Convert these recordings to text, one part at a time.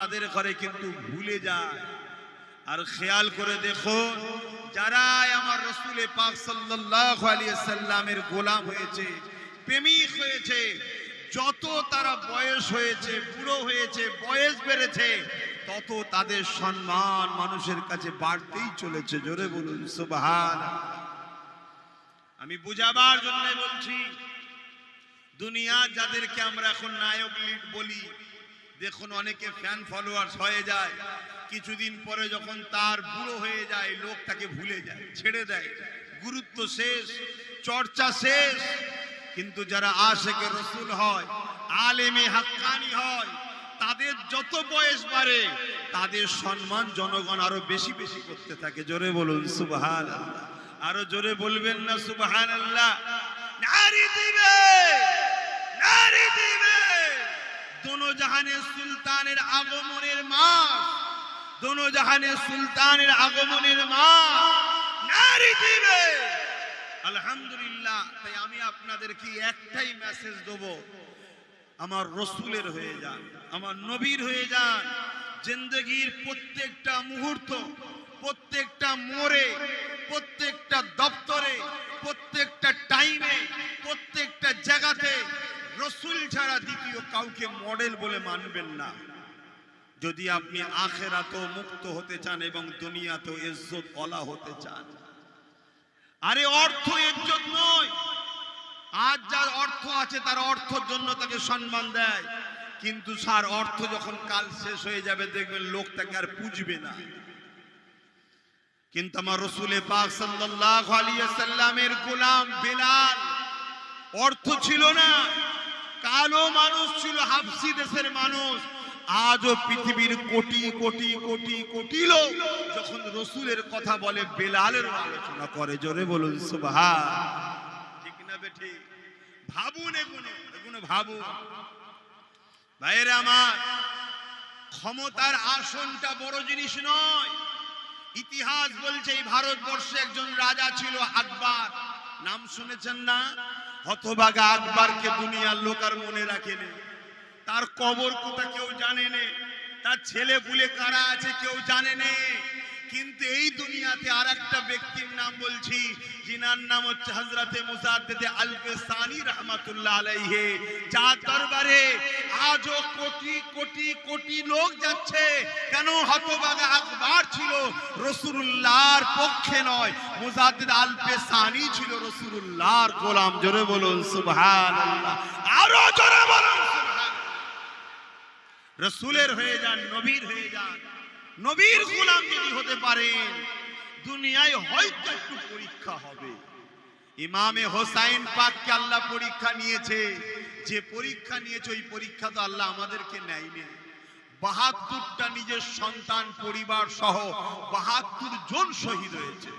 তাদের ঘরে কিন্তু ভুলে যায়। আর খেয়াল করে দেখো যারা আমার রসুলে পাক সাল্লাল্লাহু আলাইহি সাল্লামের গোলাম হয়েছে, প্রেমিক হয়েছে, যত তারা বয়স হয়েছে, বুড়ো হয়েছে, বয়স বেড়েছে, তত তাদের সম্মান মানুষের কাছে বাড়তেই চলেছে। জোরে বলুন সুবহান আমি বুঝাবার জন্য বলছি দুনিয়া যাদেরকে আমরা এখন নায়ক, লিড বলি দেখুন অনেকে ফ্যান ফলোয়ার্স হয়ে যায়। কিছুদিন পরে যখন তার বুড়ো হয়ে যায় লোক তাকে ভুলে যায়, ছেড়ে দেয়। গুরুত্ব শেষ, চর্চা শেষ। কিন্তু যারা আশেকে রসুল হয়, আলেমে হাক্কানি হয়, তাদের যত বয়স বাড়ে, তাদের সম্মান জনগণ আরও বেশি বেশি করতে থাকে। জোরে বলুন সুবহান আরও জোরে বলবেন না সুবহান আল্লাহ নারী দিবে! নারী দিবে! দোনো জাহানের সুলতানের আগমনের মাস, দোনো জাহানের সুলতানের আগমনের মাস, নারী দিবে। আলহামদুলিল্লাহ, তাই আমি আপনাদেরকে একটাই মেসেজ দেব। আমার রসুলের হয়ে যান, আমার নবীর হয়ে যান। জিন্দগির প্রত্যেকটা মুহূর্ত, প্রত্যেকটা মোড়ে, প্রত্যেকটা দপ্তরে, প্রত্যেকটা টাইমে প্রত্যেকটা জায়গাতে রসুল ছাড়া দ্বিতীয় কাউকে মডেল বলে মানবেন না। যদি আপনি আখেরাতেও মুক্ত হতে চান এবং দুনিয়াতেও ইজ্জত ওলা হতে চান। আরে অর্থ ইজ্জত নয়। আজ যার অর্থ আছে তার অর্থের জন্য তাকে সম্মান দেয়। কিন্তু সার অর্থ যখন কাল শেষ হয়ে যাবে, দেখবেন লোক তাকে আর পুজবে না। কিন্তু আমার রসুলে পাক সাল্লাল্লাহু আলাইহি সাল্লামের গোলাম বেলাল, অর্থ ছিল না। কালো মানুষ ছিল, হাফসি দেশের মানুষ। আজও পৃথিবীর কোটি কোটি কোটি কোটি লোক যখন রসুলের কথা বলে, বেলালের আলোচনা করে। জোরে বলুন, সুবহান। ঠিক না বেঠি ভাবুন এগুলো এগুলো ভাবুন। ভাইয়েরা আমার, ক্ষমতার আসনটা বড় জিনিস নয়। ইতিহাস বলছে, এই ভারতবর্ষে একজন রাজা ছিল আকবর। নাম শুনেছেন না? হতভাগা আকবরকে দুনিয়ার লোক আর মনে রাখেনি তার কবর কোথা কেউ জানে নে? তার ছেলে বুলে কারা আছে কেউ জানে নে? কিন্তু এই দুনিয়াতে আর একটা ব্যক্তির নাম বলছি যিনার নাম হচ্ছে হজরতে মুসাদ্দেদে আলফে সানি রহমাতুল্লাহ আলাইহে। যার দরবারে আজও কোটি কোটি কোটি লোক যাচ্ছে। কেন হতবাগা আকবর ছিল? রসুল্লাহর পক্ষে নয়। মুজাদ্দিদ আলফে সানি ছিল রসুল্লাহর গোলাম। জোরে বলুন, সুবহানাল্লাহ। আরও জোরে বলুন রসুলের হয়ে যান, নবীর হয়ে যান। নবীর গোলাম যদি হতে পারেন দুনিয়ায় হয়তো একটু পরীক্ষা হবে। ইমামে হোসাইন পাককে আল্লাহ পরীক্ষা নিয়েছে। যে পরীক্ষা নিয়েছে, ওই পরীক্ষা তো আল্লাহ আমাদেরকে নেয়নি। বাহাত্তরটা নিজের সন্তান, পরিবার সহ বাহাত্তর জন শহীদ হয়েছে।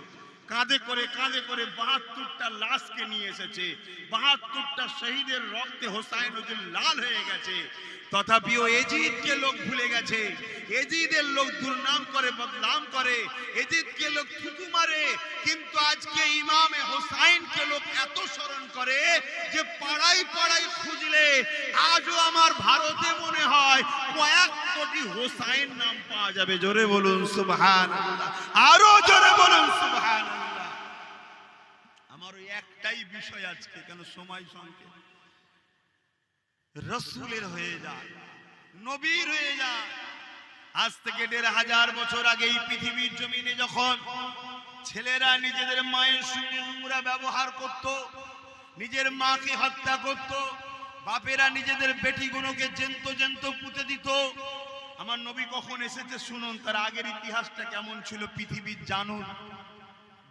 কাঁধে করে কাঁধে করে বাহাত্তরটা লাশকে নিয়ে এসেছে। বাহাত্তরটা শহীদের রক্তে হোসাইন নজর লাল হয়ে গেছে। তথাপিও এজিদকে লোক ভুলে গেছে। এজিদের লোক দুর্নাম করে, বদনাম করে। এজিদকে লোক থুতু মারে। কিন্তু আজকে ইমামে হোসাইনকে লোক এত স্মরণ করে যে পাড়াই পাড়াই খুঁজলে আজও আমার ভারতে মনে হয় কয়েক কোটি হোসাইন নাম পাওয়া যাবে। জোরে বলুন সুবহান আরও জোরে বলুন সুবহান আমার ওই একটাই বিষয় আজকে, কেন সময় সংক্ষেপ রসুলের হয়ে যান নবীর হয়ে যান আজ থেকে দেড় হাজার বছর আগে এই পৃথিবীর জমিনে যখন ছেলেরা নিজেদের মায়ের সঙ্গে নোংরা ব্যবহার করত, নিজের মাকে হত্যা করত, বাপেরা নিজেদের বেটিগুলোকে জেন্ত জেন্ত পুঁতে দিত, আমার নবী কখন এসেছে শুনুন, তার আগের ইতিহাসটা কেমন ছিল পৃথিবীর জানুন।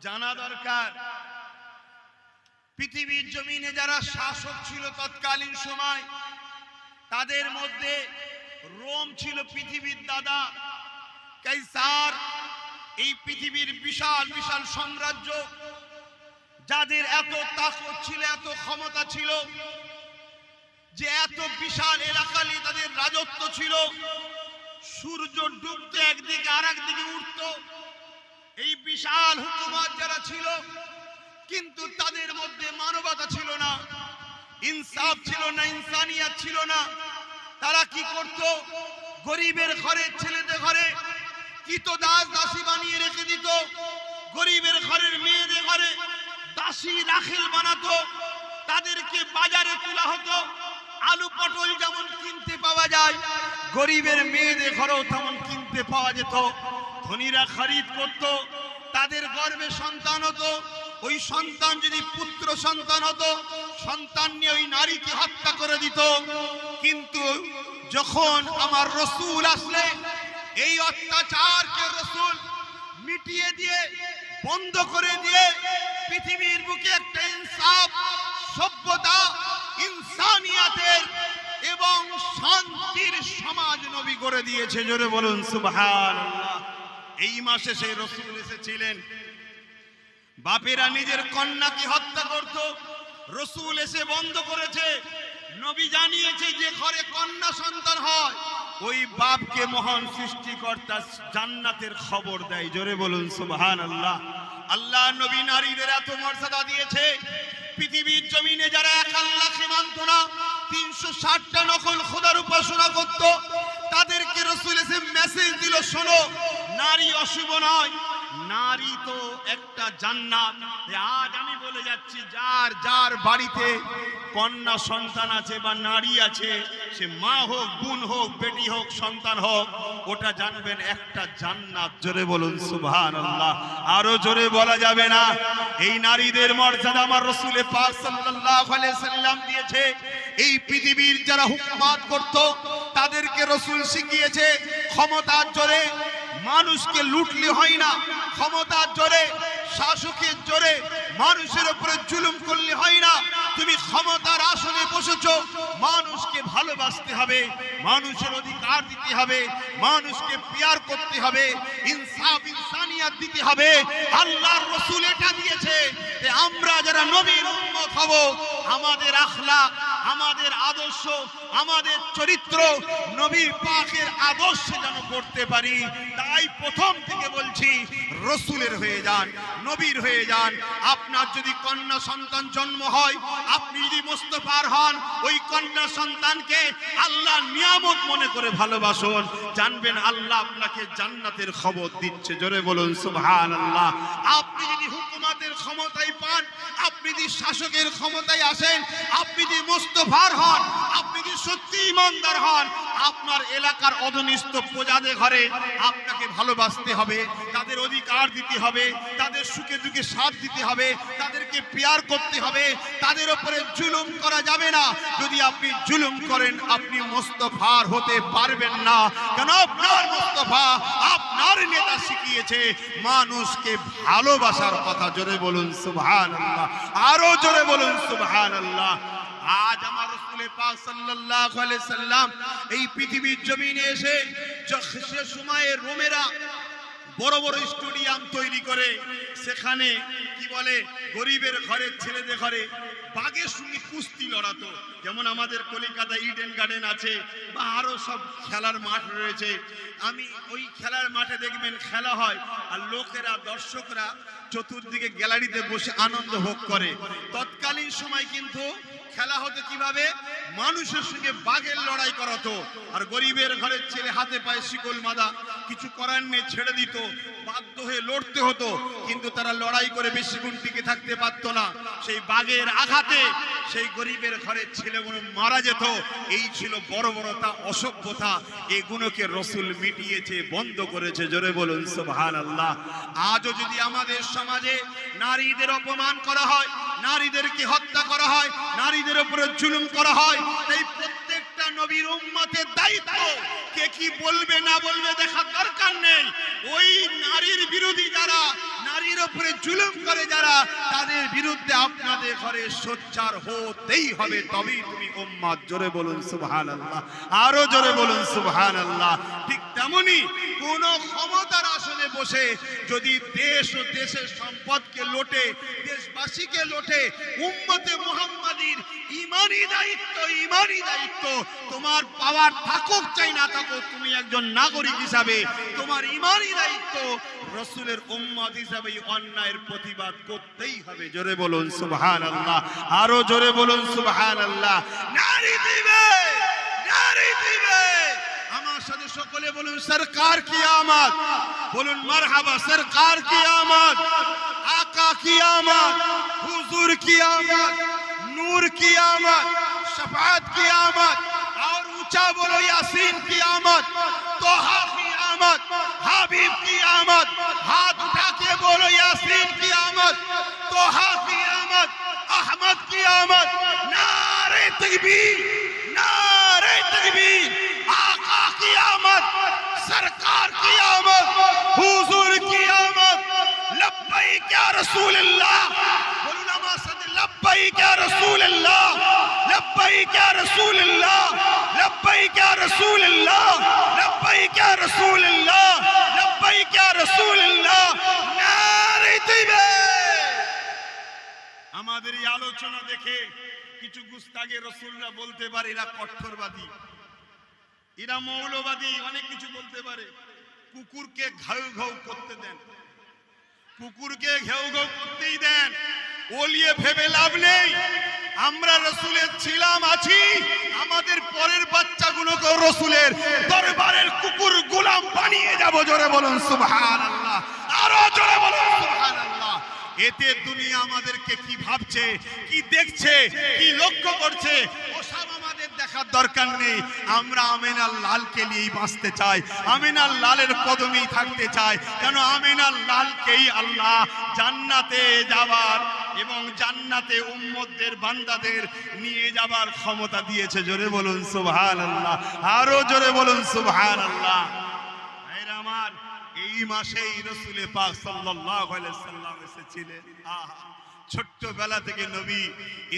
জানা দরকার, পৃথিবীর জমিনে যারা শাসক ছিল তৎকালীন সময় তাদের মধ্যে রোম ছিল পৃথিবীর দাদা, কাইসার। এই পৃথিবীর বিশাল বিশাল সাম্রাজ্য, যাদের এত তাকত ছিল, এত ক্ষমতা ছিল, যে এত বিশাল এলাকা নিয়ে তাদের রাজত্ব ছিল, সূর্য ডুবতো একদিকে আর একদিকে উঠতো। এই বিশাল হুকুমত যারা ছিল, কিন্তু তাদের মধ্যে মানবতা ছিল না। ইনসাফ ছিল না, ইনসানিয়াত ছিল না। তারা কি করত? গরিবের ঘরে, ছেলেদের ঘরে কিত দাস দাসী বানিয়ে রেখে দিত। গরিবের ঘরের মেয়েদের ঘরে দাসী রাখেল বানাতো। তাদেরকে বাজারে তোলা হতো। আলু পটল যেমন কিনতে পাওয়া যায়, গরিবের মেয়েদের ঘরেও তেমন কিনতে পাওয়া যেত। ধনীরা খরিদ করত, তাদের গর্বে সন্তান হতো। ওই সন্তান যদি পুত্র সন্তান হতো, সন্তান নিয়ে ওই নারীকে হত্যা করে দিত। কিন্তু যখন আমার রসুল আসলে, এই অত্যাচারকে রসুল মিটিয়ে দিয়ে, বন্ধ করে দিয়ে, পৃথিবীর বুকে একটা ইনসাফ, সভ্যতা, ইনসানিয়াতের এবং শান্তির সমাজ নবী করে দিয়েছে। জোরে বলুন, সুবহানাল্লাহ। এই মাসে সেই রসুল এসেছিলেন। বাপেরা নিজের কন্যাকে হত্যা করত। রসুল এসে বন্ধ করেছে। নবী জানিয়েছে যে ঘরে কন্যা সন্তান হয়। ওই বাপকে মহান সৃষ্টিকর্তা জান্নাতের খবর দেয়। জোরে বলুন সুবহান আল্লাহ আল্লাহ নবী নারীদের এত মর্যাদা দিয়েছে। পৃথিবীর জমিনে যারা এক আল্লাহকে মানত না, তিনশো ষাটটা নকল খোদার উপাসনা করত, তাদেরকে রসুল এসে মেসেজ দিল, শোনো, নারী অশুভ নয় নারী তো একটা জান্নাত। আজ আমি বলে যাচ্ছি, যার যার বাড়িতে কন্যা সন্তান আছে বা নারী আছে, সে মা হোক, বোন হোক, বেটি হোক, সন্তান হোক, ওটা জানবেন একটা জান্নাত। জোরে বলুন সুবহান আল্লাহ আরও জোরে বলা যাবে না। এই নারীদের মর্যাদা আমার রসুলে পাক সাল্লাম দিয়েছে। এই পৃথিবীর যারা হুকুমাত করত, তাদেরকে রসুল শিখিয়েছে, ক্ষমতার জোরে মানুষকে লুটলে হয় না, ক্ষমতার জোরে, শাসকের জোরে, মানুষের উপরে জুলুম করলে হয় না। তুমি ক্ষমতার আসনে বসেছ, মানুষকে ভালোবাসতে হবে, মানুষের অধিকার দিতে হবে, মানুষকে পিয়ার করতে হবে, ইনসাফ ইনসানিয়াত দিতে হবে। আল্লাহর রসুল এটা দিয়েছে যে আমরা যারা নবীর উম্মত হব, আমাদের আখলাক, আমাদের আদর্শ, আমাদের চরিত্র নবীর পাকের আদর্শে যেন করতে পারি। তাই প্রথম থেকে বলছি, রসুলের হয়ে যান, নবীর হয়ে যান। আপনার যদি কন্যা সন্তান জন্ম হয়, আপনি যদি মোস্তফার হন, ওই কন্যা সন্তানকে আল্লাহ নিয়ামত মনে করে ভালোবাসুন। জানবেন আল্লাহ আপনাকে জান্নাতের খবর দিচ্ছে। জোরে বলুন সুবহান আল্লাহ আপনি যদি হুকুমাতের ক্ষমতায় পান, আপনি যদি শাসকের ক্ষমতায় আসেন, আপনি যদি মোস্তফার হন, আপনি যদি সত্যি ইমানদার হন, আপনার এলাকার অধনিষ্ঠ প্রজাদের ঘরে আপনাকে ভালোবাসতে হবে, তাদের অধিকার দিতে হবে, তাদের সুখে দুঃখে সাথ দিতে হবে, তাদেরকে পেয়ার করতে হবে, তাদের ওপরে জুলুম করা যাবে না। যদি আপনি জুলুম করেন, আপনি মোস্তফার হতে পারবেন না। কেন? আপনার মোস্তফা আপনার নেতা শিখিয়েছে, মানুষকে ভালোবাসার কথা জোরে বলুন সুবহান আল্লাহ আরও জোরে বলুন সুবহান আল্লাহ আজ রসুল পাক সাল্লাল্লাহু সাল্লাম এই পৃথিবীর জমিনে এসে সে সময়ে রোমেরা বড় বড় স্টেডিয়াম তৈরি করে। সেখানে কি বলে? গরিবের ঘরের ছেলেদের ঘরে বাঘের সঙ্গে কুস্তি লড়াতো। যেমন আমাদের কলিকাতা ইডেন গার্ডেন আছে, বা আরও সব খেলার মাঠ রয়েছে। আমি ওই খেলার মাঠে দেখবেন খেলা হয় আর লোকেরা, দর্শকরা চতুর্দিকে গ্যালারিতে বসে আনন্দ ভোগ করে। তৎকালীন সময় কিন্তু খেলা হতো কীভাবে? মানুষের সঙ্গে বাঘের লড়াই করাতো আর গরিবের ঘরের ছেলে হাতে পায়ে শিকল মাদা। কিছু করার নেই, ছেড়ে দিত। বাধ্য হয়ে লড়তে হতো, কিন্তু তারা লড়াই করে বেশিক্ষণ টিকে থাকতে পারতো না। সেই বাঘের আঘাতে সেই গরিবের ঘরের ছেলেগুলো মারা যেত। এই ছিল বড় বড়তা অসভ্যতা। এগুলোকে রসুল মিটিয়েছে, বন্ধ করেছে। জোরে বলুন সুবহান আল্লাহ আজও যদি আমাদের সমাজে নারীদের অপমান করা হয়, নারীদেরকে হত্যা করা হয়, নারীদের উপরে জুলুম করা হয় এই প্রত্যেকটা নবীর উম্মতের দায়িত্ব। কে কি বলবে না বলবে দেখার দরকার নেই। ওই নারীর বিরোধী যারা, নারীর উপরে জুলুম করে যারা, তাদের বিরুদ্ধে আপনাদের ঘরে সোচ্চার হতেই হবে। তবেই তুমি উম্মাদ। জোরে বলুন সুবহানাল্লাহ। আরও জোরে বলুন সুবহানাল্লাহ। ঠিক তেমনি কোন ক্ষমতার আসনে বসে যদি দেশ ও দেশের সম্পদকে লোটে, দেশবাসীকে লোটে, উম্মতে মুহাম্মাদির ইমানি দায়িত্ব ইমানি দায়িত্ব, তোমার পাওয়ার থাকুক চাই না থাকুক, তুমি একজন নাগরিক হিসাবে, তোমার ইমানি দায়িত্ব, রসুলের উম্মত হিসাবে অন্যায়ের প্রতিবাদ করতেই হবে। জোরে বলুন সুবহান আল্লাহ আরও জোরে বলুন সুবহান আল্লাহ নারী দিবে নারী দিবে। আমার সাথে সকলে বলুন সরকার কি আমদ বলুন মারহাবা সরকার কি آقا کی آمد حضور کی آمد نور کی آمد شفاعت کی آمد اور اونچا بولو یاسین کی آمد تو کی آمد حبیب کی آمد ہاتھ اٹھا کے بولو یاسین کی آمد تو کی آمد احمد کی آمد نعرہ تکبیر सरकार की आमद हुजूर की आमद लब्बैक या रसूल अल्लाह बोलो नमाज से लब्बैक या रसूल अल्लाह लब्बैक या रसूल अल्लाह लब्बैक या रसूल अल्लाह लब्बैक या रसूल अल्लाह लब्बैक या रसूल अल्लाह नारे तकबीर আমাদের এই আলোচনা দেখে কিছু গুস্তাগে রসুলরা বলতে পারে এরা কঠোরবাদী এরা মৌলবাদী, অনেক কিছু বলতে পারে। কুকুরকে ঘাউ ঘাউ করতে দেন। কুকুরকে ঘেউ ঘেউ করতেই দেন। ওলিয়ে ভেবে লাভ নেই। আমরা রসুলের ছিলাম, আছি। আমাদের পরের বাচ্চাগুলোকে রসুলের দরবারের কুকুর গোলাম বানিয়ে যাব জোরে বলুন সুবহান আল্লাহ আরও জোরে বলুন সুবহান আল্লাহ এতে দুনিয়া আমাদেরকে কি ভাবছে, কি দেখছে, কি লক্ষ্য করছে দেখার দরকার নেই। আমরা আমিনাল লালকে নিয়েই বাঁচতে চাই। আমিনাল লালের কদমেই থাকতে চাই। কেন আমিনাল লালকেই আল্লাহ জান্নাতে যাবার এবং জান্নাতে উম্মতদের, বান্দাদের নিয়ে যাবার ক্ষমতা দিয়েছে। জোরে বলুন সুবহান আল্লাহ আরও জোরে বলুন সুবহান আল্লাহ আমার, এই মাসেই রসুলে পাক সাল্লাল্লাহু আলাইহি সাল্লাম এসেছিলেন। আহা, ছোট্টবেলা থেকে নবী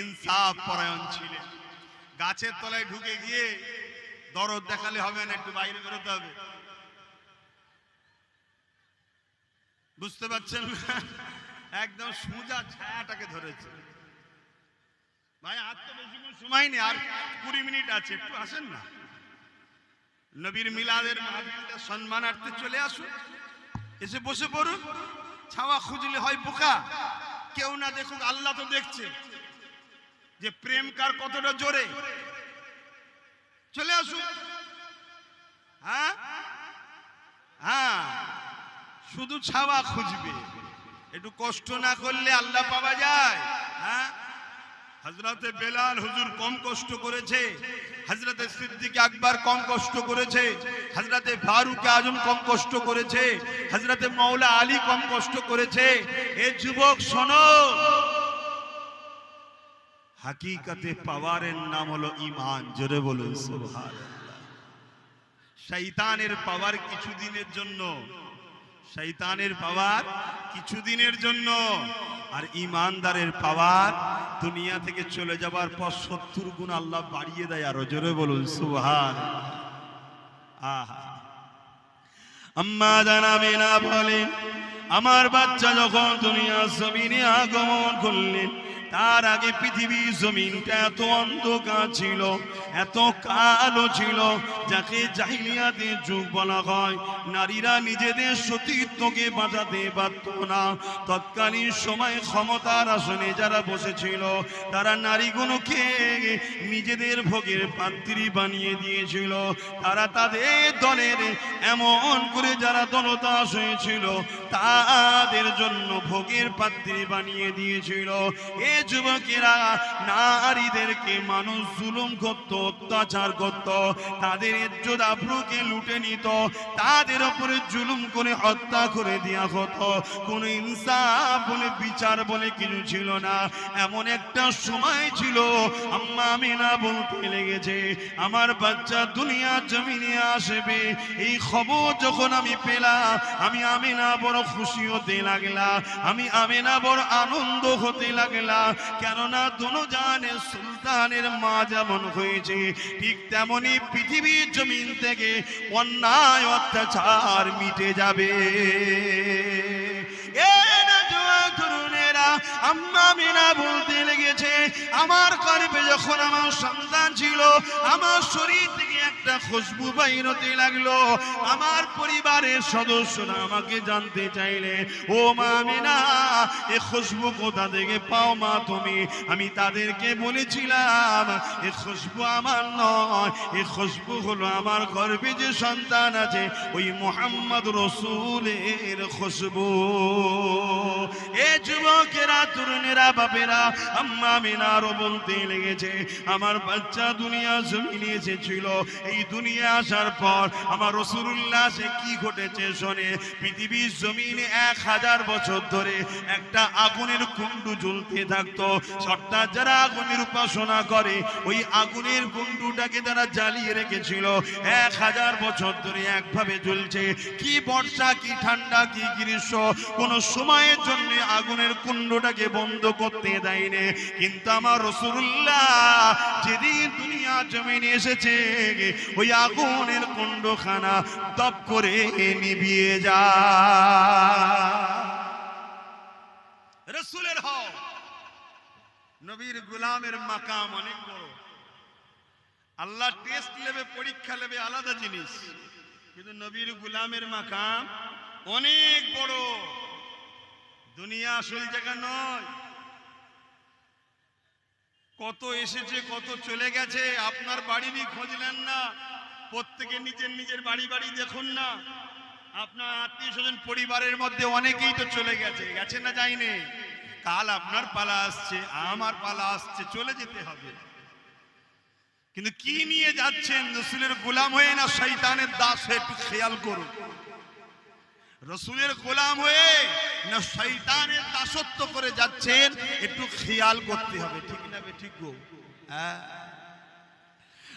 ইনসাফ পরায়ণ ছিলেন। গাছের তলায় ঢুকে গিয়ে দরদ দেখালে হবে না, একটু বাইরে বেরোতে হবে। বুঝতে পারছেন? একদম সোজা ছায়াটাকে ধরেছে। ভাই, আর তো বেশিক্ষণ সময় নেই, আর কুড়ি মিনিট আছে, একটু আসেন না। নবীর মিলাদের মাহফিলটা সম্মানার্থে চলে আসুন। এসে বসে পড়ুন। ছাওয়া খুঁজলে হয় বোকা। কেউ না দেখুক, আল্লাহ তো দেখছে। যে প্রেম কার কতটা জোরে? চলে আসুন। হ্যাঁ? হ্যাঁ। শুধু ছাওয়া খুঁজবে। একটু কষ্ট না করলে আল্লাহ পাওয়া যায়। হ্যাঁ? হজরতে বেলাল হুজুর কম কষ্ট করেছে। হজরতে সিদ্দিক আকবর কম কষ্ট করেছে। হজরতে ফারুক আজম কম কষ্ট করেছে। হজরতে মৌলা আলী কম কষ্ট করেছে। এ যুবক শোনো। হাকিকাতে পাওয়ারের নাম হলো ইমান জোরে বলুন শয়তানের পাওয়ার কিছুদিনের জন্য শৈতানের পাওয়ার কিছুদিনের জন্য, আর ইমানদারের পাওয়ার দুনিয়া থেকে চলে যাবার পর সত্তর গুণ আল্লাহ বাড়িয়ে দেয় আরও, জোরে বলুন সুহান আহা। আম্মা জানাবে না বলেন আমার বাচ্চা যখন দুনিয়া জমিনে আগমন করলেন তার আগে পৃথিবী জমিনটা এত অন্ধকার ছিল, এত কালো ছিল, যাকে জাহিলিয়াতে যুগ বলা হয়। নারীরা নিজেদের সতীত্বকে বাঁচাতে পারত না। তৎকালীন সময় ক্ষমতার আসনে যারা বসেছিল, তারা নারীগুলোকে নিজেদের ভোগের পাত্রী বানিয়ে দিয়েছিল। তারা তাদের দলের এমন করে যারা দলদাস হয়েছিল, তাদের জন্য ভোগের পাত্রী বানিয়ে দিয়েছিল। এ যুবকেরা, নারীদেরকে মানুষ জুলুম করত, অত্যাচার করত, তাদের ইজ্জত আব্রুকে লুটে নিত, তাদের উপরে জুলুম করে হত্যা করে দেওয়া হতো। কোনো ইনসাফ বলে, বিচার বলে কিছু ছিল না। এমন একটা সময় ছিল, আম্মা আমিনা বলতে লেগেছে, আমার বাচ্চা দুনিয়া জমিনে আসবে। এই খবর যখন আমি পেলাম, আমি আমিনা বড় খুশি হতে লাগলাম, আমি আমিনা বড় আনন্দ হতে লাগলাম। কেননা দোনো সুলতানের মা যেমন হয়েছে, ঠিক তেমনি পৃথিবীর জমিন থেকে অন্যায় অত্যাচার মিটে যাবে। লেগেছে, আমার গর্ভে যখন আমার সন্তান ছিল, আমার শরীর থেকে একটা খুশবু বাইরতে লাগল। আমার পরিবারের সদস্যরা আমাকে জানতে চাইলে, ও মা মিনা এ খুশবু কোথা থেকে পাও মা তুমি? আমি তাদেরকে বলেছিলাম, এ খুশবু আমার নয়, এ খুশবু হলো আমার গর্বে যে সন্তান আছে, ওই মোহাম্মদ রসুলের খুশবু। এ যুবকেরা, তরুণেরা, বাপেরা, আম্মা মিনারও বলতে লেগেছে, আমার বাচ্চা দুনিয়া জমিনে এসেছিল এই দুনিয়া আসার পর আমার রসুল্লাহ সে কি ঘটেছে শোনে? পৃথিবীর জমিনে এক হাজার বছর ধরে একটা আগুনের কুণ্ডু জ্বলতে থাকতো। সর্দার যারা আগুনের উপাসনা করে, ওই আগুনের কুণ্ডুটাকে তারা জ্বালিয়ে রেখেছিল। এক হাজার বছর ধরে একভাবে জ্বলছে। কি বর্ষা, কি ঠান্ডা, কি গ্রীষ্ম, কোনো সময়ের জন্য আগুনের কুণ্ডটাকে বন্ধ করতে দেয়নি। কিন্তু আমার রসুল্লাহ যেদিন দুনিয়া জমিনে এসেছে ওই আগুনের কুণ্ডখানা দপ করে নিভিয়ে যা। রসুলের হও নবীর গোলামের মাকাম অনেক বড়। আল্লাহ টেস্ট নেবে, পরীক্ষা নেবে, আলাদা জিনিস। কিন্তু নবীর গোলামের মাকাম অনেক বড়। দুনিয়া আসল জায়গা নয়। কত এসেছে, কত চলে গেছে, আপনার বাড়িরই খোঁজ নেন না। প্রত্যেকে নিজের নিজের বাড়ি বাড়ি দেখুন না। আপনার আত্মীয় স্বজন পরিবারের মধ্যে অনেকেই তো চলে গেছে গেছে না যায়নি। কাল আপনার পালা আসছে, আমার পালা আসছে, চলে যেতে হবে। কিন্তু কি নিয়ে যাচ্ছেন? রসুলের গোলাম হয়ে না শৈতানের দাস হয়ে একটু খেয়াল করুন। রসুলের গোলাম হয়ে না শৈতানের দাসত্ব করে যাচ্ছেন, একটু খেয়াল করতে হবে, ঠিক না বে ঠিক গো? হ্যাঁ।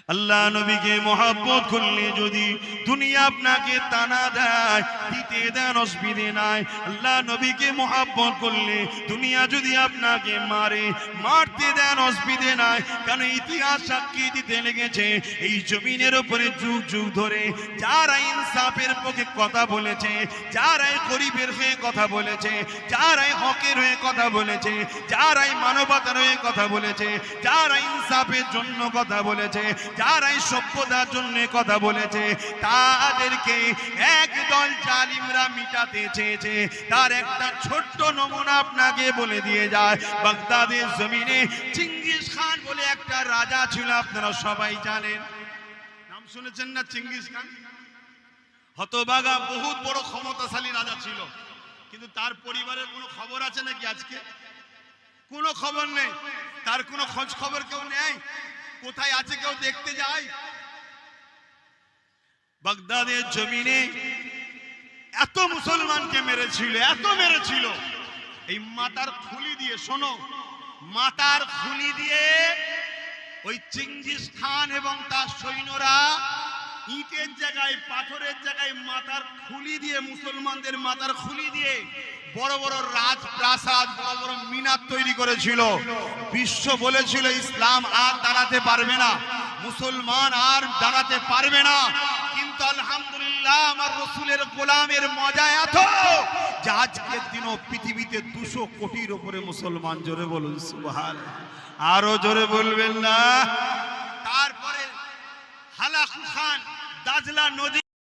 আল্লাহ নবীকে মহাব্বত করলে যদি দুনিয়া আপনাকে তানা দেয়, দিতে দেন, অসুবিধে নাই। আল্লাহ নবীকে মহাব্বত করলে দুনিয়া যদি আপনাকে মারে, মারতে দেন, অসুবিধে নাই। কারণ ইতিহাস সাক্ষী দিতে লেগেছে, এই জমিনের উপরে যুগ যুগ ধরে যারা ইনসাফের পক্ষে কথা বলেছে, যারাই গরিবের হয়ে কথা বলেছে, যারাই হকের হয়ে কথা বলেছে, যারাই মানবতার হয়ে কথা বলেছে, যারা ইনসাফের জন্য কথা বলেছে যারাই সভ্যতার জন্য কথা বলেছে, তাদেরকে একদল জালিমরা মিটাতে চেয়েছে। তার একটা ছোট্ট নমুনা আপনাকে বলে দিয়ে যায়। বাগদাদের জমিনে চিঙ্গিস খান বলে একটা রাজা ছিল, আপনারা সবাই জানেন। নাম শুনেছেন না চিঙ্গিস খান? হতবাগা বহুত বড় ক্ষমতাশালী রাজা ছিল। কিন্তু তার পরিবারের কোনো খবর আছে নাকি আজকে? কোনো খবর নেই। তার কোনো খোঁজ খবর কেউ নেই? কোথায় আছে কেউ দেখতে যায়? বাগদাদের জমিনে এত মুসলমানকে মেরেছিল, এত মেরেছিল। এই মাতার খুলি দিয়ে, শোনো, মাতার খুলি দিয়ে ওই চিঙ্গিস খান এবং তার সৈন্যরা ইটের জায়গায়, পাথরের জায়গায় মাথার খুলি দিয়ে, মুসলমানদের মাথার খুলি দিয়ে বড় বড় রাজপ্রাসাদ বড় বড় মিনার তৈরি করেছিল। বিশ্ব বলেছিল, ইসলাম আর দাঁড়াতে পারবে না। মুসলমান আর দাঁড়াতে পারবে না। কিন্তু আলহামদুলিল্লাহ, আমার রসুলের গোলামের মজা এত যে আজকের দিনও পৃথিবীতে দুশো কোটির উপরে মুসলমান, জোরে বলুন, সুবহান। আরও জোরে বলবেন না? তারপরে হালাকু খান দাজলা নদী